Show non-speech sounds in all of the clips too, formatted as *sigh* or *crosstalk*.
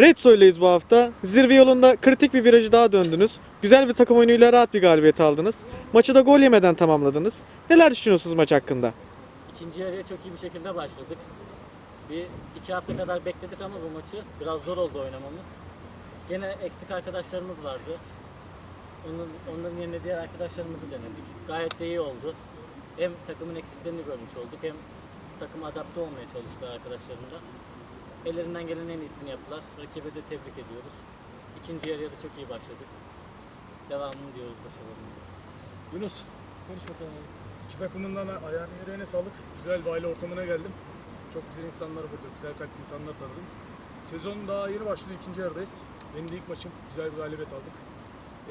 Red Soy'leyiz bu hafta. Zirve yolunda kritik bir virajı daha döndünüz. Güzel bir takım oyunuyla rahat bir galibiyet aldınız. Maçı da gol yemeden tamamladınız. Neler düşünüyorsunuz maç hakkında? İkinci yarıya çok iyi bir şekilde başladık. Bir iki hafta kadar bekledik ama bu maçı biraz zor oldu oynamamız. Gene eksik arkadaşlarımız vardı. Onun, onların yerine diğer arkadaşlarımızı denedik. Gayet de iyi oldu. Hem takımın eksiklerini görmüş olduk hem takım adapte olmaya çalıştılar arkadaşlarım da. Ellerinden gelen en iyisini yaptılar. Rakibe de tebrik ediyoruz. İkinci yarıya da çok iyi başladık. Devamını diyoruz başarılarımıza. Yunus, konuş bakalım. İki takımından da ayağına yüreğine sağlık. Güzel bir aile ortamına geldim. Çok güzel insanlar burada, güzel kalpli insanlar tanıdım. Sezon daha yeni başladı, ikinci yarıdayız. Benim de ilk maçım, güzel bir galibiyet aldık.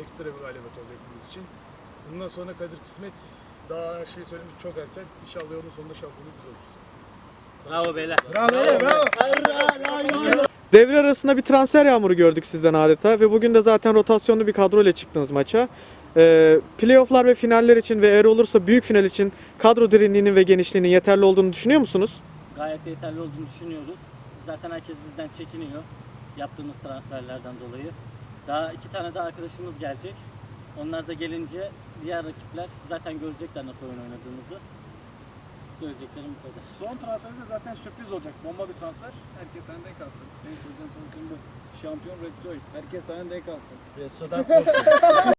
Ekstra bir galibiyet oldu hepimiz için. Bundan sonra Kadir Kısmet, daha her şeyi söylemek çok erken. İnşallah yolun sonunda şampiyonluk biz oluruz. Bravo beyler. Devre arasında bir transfer yağmuru gördük sizden adeta ve bugün de zaten rotasyonlu bir kadro ile çıktınız maça. Ee, playofflar ve finaller için ve eğer olursa büyük final için kadro derinliğinin ve genişliğinin yeterli olduğunu düşünüyor musunuz? Gayet de yeterli olduğunu düşünüyoruz. Zaten herkes bizden çekiniyor yaptığımız transferlerden dolayı. Daha iki tane daha arkadaşımız gelecek. Onlar da gelince diğer rakipler zaten görecekler nasıl oyun oynadığımızı. Söyleyeceklerim bu kadar. Son transferi de zaten sürpriz olacak. Bomba bir transfer. Herkes sende kalsın. Benim söyleyeceğim son şimdi şampiyon Red Soy. Herkes sende kalsın. Restodan *laughs*